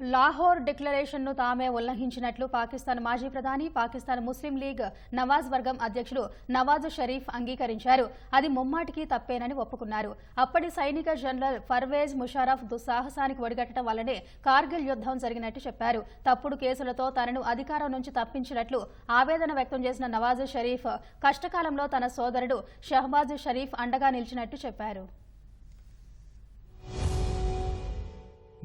లాహోర్ డిక్లరేషన్ను తామే ఉల్లంఘించినట్లు పాకిస్తాన్ మాజీ ప్రధాని పాకిస్తాన్ ముస్లిం లీగ్ నవాజ్ వర్గం అధ్యక్షులు నవాజ్ షరీఫ్ అంగీకరించారు. అది ముమ్మాటికి తప్పేనని ఒప్పుకున్నారు. అప్పటి సైనిక జనరల్ ఫర్వేజ్ ముషారఫ్ దుస్సాహసానికి ఒడిగట్టడం వల్లనే కార్గిల్ యుద్ధం జరిగినట్టు చెప్పారు. తప్పుడు కేసులతో తనను అధికారం నుంచి తప్పించినట్లు ఆవేదన వ్యక్తం చేసిన నవాజ్ షరీఫ్ కష్టకాలంలో తన సోదరుడు షహబాజ్ షరీఫ్ అండగా నిలిచినట్టు చెప్పారు.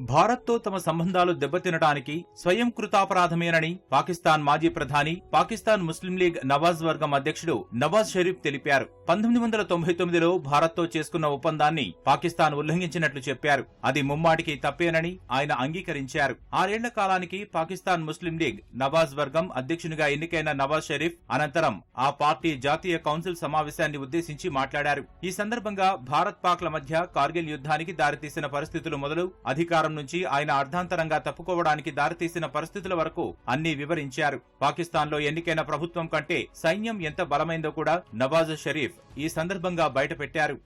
భారత్తో తమ సంబంధాలు దెబ్బతినడానికి స్వయం కృతాపరాధమేనని పాకిస్తాన్ మాజీ ప్రధాని పాకిస్తాన్ ముస్లిం లీగ్ నవాజ్ వర్గం అధ్యక్షుడు నవాజ్ షరీఫ్ తెలిపారు. పంతొమ్మిది వందల తొంభై తొమ్మిదిలో భారత్తో చేసుకున్న ఒప్పందాన్ని పాకిస్తాన్ ఉల్లంఘించినట్లు చెప్పారు. అది ముమ్మాటికి తప్పేనని ఆయన అంగీకరించారు. ఆరేళ్ళ కాలానికి పాకిస్తాన్ ముస్లిం లీగ్ నవాజ్ వర్గం అధ్యక్షునిగా ఎన్నికైన నవాజ్ షరీఫ్ అనంతరం ఆ పార్టీ జాతీయ కౌన్సిల్ సమావేశాన్ని ఉద్దేశించి మాట్లాడారు. ఈ సందర్భంగా భారత్ పాక్ల మధ్య కార్గిల్ యుద్ధానికి దారితీసిన పరిస్థితులు మొదలు అధికారం నుంచి ఆయన అర్ధాంతరంగా తప్పుకోవడానికి దారితీసిన పరిస్థితుల వరకు అన్ని వివరించారు. పాకిస్తాన్లో ఎన్నికైన ప్రభుత్వం కంటే సైన్యం ఎంత బలమైందో కూడా నవాజ్ షరీఫ్ ఈ సందర్భంగా బయటపెట్టారు.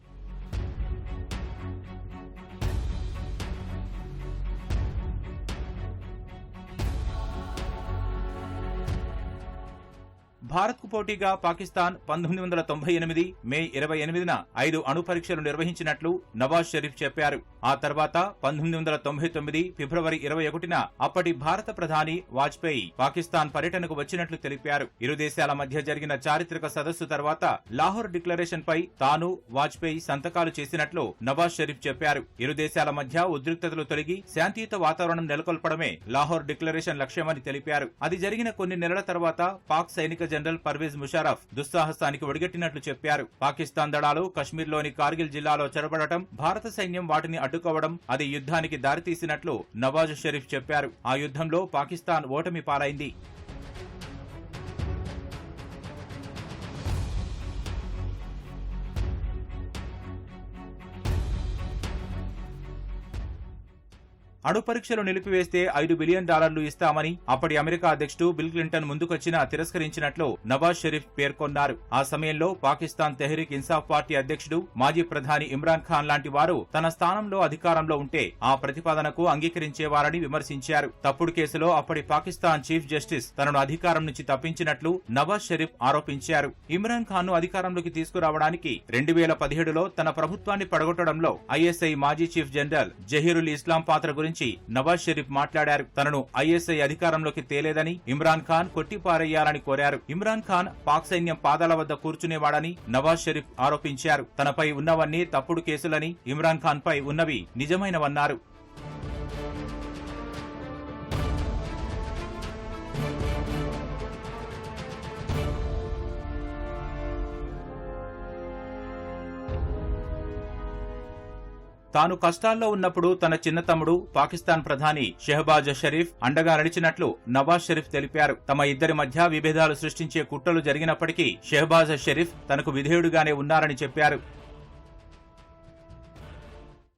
భారత్కు పోటీగా పాకిస్తాన్ పంతొమ్మిది వందల తొంభై ఎనిమిది మే ఇరవై ఎనిమిదిన ఐదు అణు పరీక్షలు నిర్వహించినట్లు నవాజ్ షరీఫ్ చెప్పారు. ఆ తర్వాత పంతొమ్మిది వందల తొంభై తొమ్మిది ఫిబ్రవరి ఇరవై ఒకటిన అప్పటి భారత ప్రధాని వాజ్పేయి పాకిస్తాన్ పర్యటనకు వచ్చినట్లు తెలిపారు. ఇరు దేశాల మధ్య జరిగిన చారిత్రక సదస్సు తర్వాత లాహోర్ డిక్లరేషన్ పై తాను వాజ్పేయి సంతకాలు చేసినట్లు నవాజ్ షరీఫ్ చెప్పారు. ఇరు దేశాల మధ్య ఉద్రిక్తతలు తొలగి శాంతియుత వాతావరణం నెలకొల్పడమే లాహోర్ డిక్లరేషన్ లక్ష్యమని తెలిపారు. అది జరిగిన కొన్ని నెలల తర్వాత పాక్ సైనిక జనరల్ పర్వేజ్ ముషారఫ్ దుస్సాహసానికి ఒడిగట్టినట్లు చెప్పారు. పాకిస్తాన్ దళాలు కశ్మీర్లోని కార్గిల్ జిల్లాలో చెరబడటం భారత సైన్యం వాటిని అడ్డుకోవడం అది యుద్ధానికి దారితీసినట్లు నవాజ్ షరీఫ్ చెప్పారు. ఆ యుద్ధంలో పాకిస్తాన్ ఓటమి పాలైంది. అణు పరీక్షలు నిలిపివేస్తే ఐదు బిలియన్ డాలర్లు ఇస్తామని అప్పటి అమెరికా అధ్యక్షుడు బిల్ క్లింటన్ ముందుకొచ్చినా తిరస్కరించినట్లు నవాజ్ షరీఫ్ పేర్కొన్నారు. ఆ సమయంలో పాకిస్తాన్ తెహ్రీక్ ఇన్సాఫ్ పార్టీ అధ్యక్షుడు మాజీ ప్రధాని ఇమ్రాన్ ఖాన్ లాంటి వారు తన స్థానంలో అధికారంలో ఉంటే ఆ ప్రతిపాదనకు అంగీకరించేవారని విమర్శించారు. తప్పుడు కేసులో అప్పటి పాకిస్తాన్ చీఫ్ జస్టిస్ తనను అధికారం నుంచి తప్పించినట్లు నవాజ్ షరీఫ్ ఆరోపించారు. ఇమ్రాన్ ఖాన్ను అధికారంలోకి తీసుకురావడానికి రెండు వేల పదిహేడులో తన ప్రభుత్వాన్ని పడగొట్టడంలో ఐఎస్ఐ మాజీ చీఫ్ జనరల్ జహీరుల్ ఇస్లాం పాత్ర గురించి నవాజ్ షరీఫ్ మాట్లాడారు. తనను ఐఎస్ఐ అధికారంలోకి తేలేదని ఇమ్రాన్ ఖాన్ కొట్టిపారేయాలని కోరారు. ఇమ్రాన్ ఖాన్ పాక్ సైన్యం పాదాల వద్ద కూర్చునేవాడని నవాజ్ షరీఫ్ ఆరోపించారు. తనపై ఉన్నవన్నీ తప్పుడు కేసులని ఇమ్రాన్ ఖాన్ పై ఉన్నవి నిజమైనవన్నారు. తాను కష్టాల్లో ఉన్నప్పుడు తన చిన్న తమ్ముడు పాకిస్తాన్ ప్రధాని షెహబాజ్ షరీఫ్ అండగా నడిచినట్లు నవాజ్ షరీఫ్ తెలిపారు. తమ ఇద్దరి మధ్య విభేదాలు సృష్టించే కుట్రలు జరిగినప్పటికీ షెహబాజ్ షరీఫ్ తనకు విధేయుడుగానే ఉన్నారని చెప్పారు.